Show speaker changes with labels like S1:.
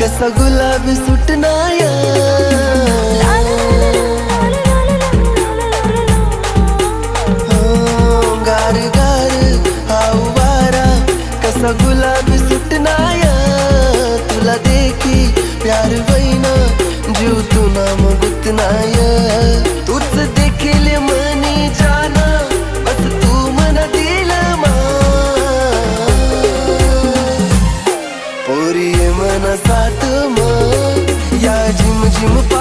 S1: कसा गुलाबी सुटनाया गार गार हाऊ वारा कसा गुलाबी सुटनाया तुला देखी प्यार वैना जीव तू नाम गुतनाय मजात म या जिम झिम